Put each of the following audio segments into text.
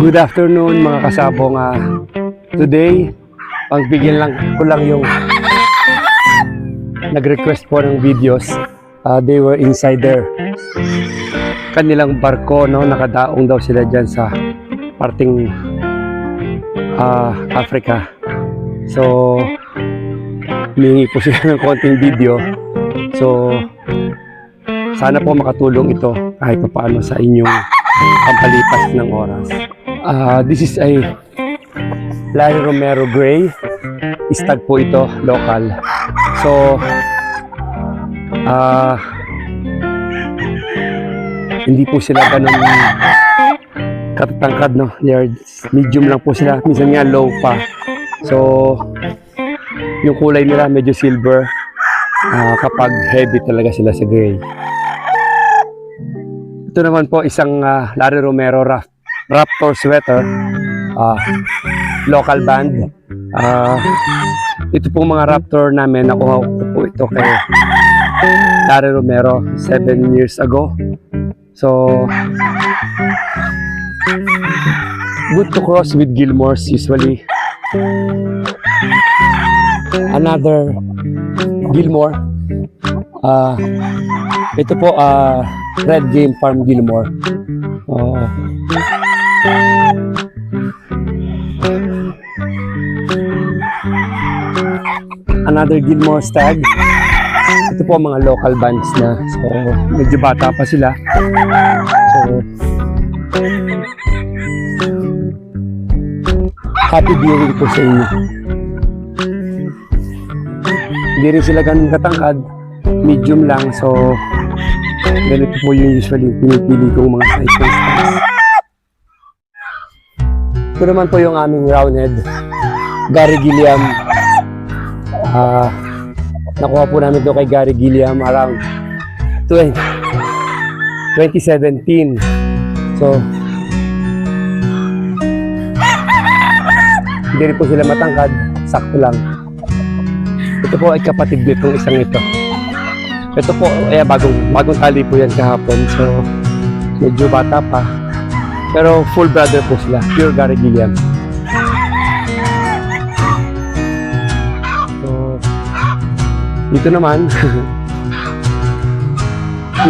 Good afternoon mga kasabong. ah today, pagbigyan lang ko lang yung nag-request po ng videos. Ah, they were inside their kanilang barko, no? Nakadaong daw sila dyan sa parting ah, Africa. So, humingi po sila ng konting video. So, sana po makatulong ito kahit paano sa inyong pampalipas ng oras. Ah, this is a Larry Romero Gray. Istag po ito, local. So, ah, hindi po sila ganun katatangkad, no? They are medium lang po sila. Minsan nga low pa. So, yung kulay nila medyo silver. Ah, kapag heavy talaga sila sa gray. Ito naman po isang ah, Larry Romero Rap Raptor sweater. ah, local band. Ah, ito po mga Raptor namin. Nakuha ko po ito kay Larry Romero 7 years ago. So, good to cross with Gilmore's usually. Another Gilmore. Ah, ito po ah Red Game Farm Gilmore. Oh. Another Gilmore Stag. Ito po mga local bands na. So, medyo bata pa sila. So, happy viewing po sa inyo. Hindi rin sila ganun katangkad. Medium lang. So, ganito po yung usually pinipili kong mga ng stars. Ito naman po yung aming roundhead. Gary Gilliam. Ah, nakuha po namin ito kay Gary Gilliam around 20, 2017. So, hindi rin po sila matangkad. Sakto lang. Ito po ay kapatid nitong isang ito. Ito po, eh, bagong, bagong tali po yan kahapon. So, medyo bata pa. Pero full brother po sila. Pure Gary Gilliam. So, dito naman,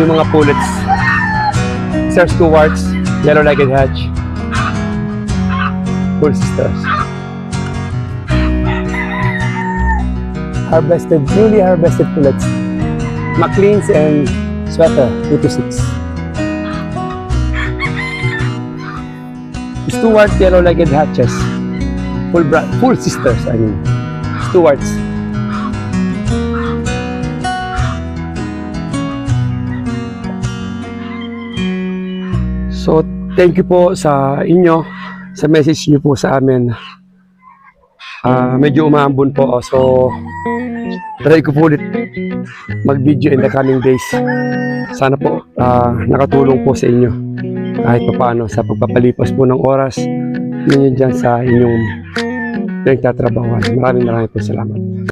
yung mga pullets. Sir Stewart's, Yellow-Legged Hatch. Full sisters. Harvested, newly harvested pullets. McLean's and Sweater, 2 to 6. Stewart yellow-legged hatches. Full bra full sisters, I mean. Stewart's. So, thank you po sa inyo, sa message niyo po sa amin. Ah, medyo umaambon po, so try ko po ulit mag-video in the coming days. Sana po ah, nakatulong po sa inyo kahit pa paano sa pagpapalipas po ng oras ninyo dyan sa inyong pinagtatrabahuan. Maraming maraming po salamat.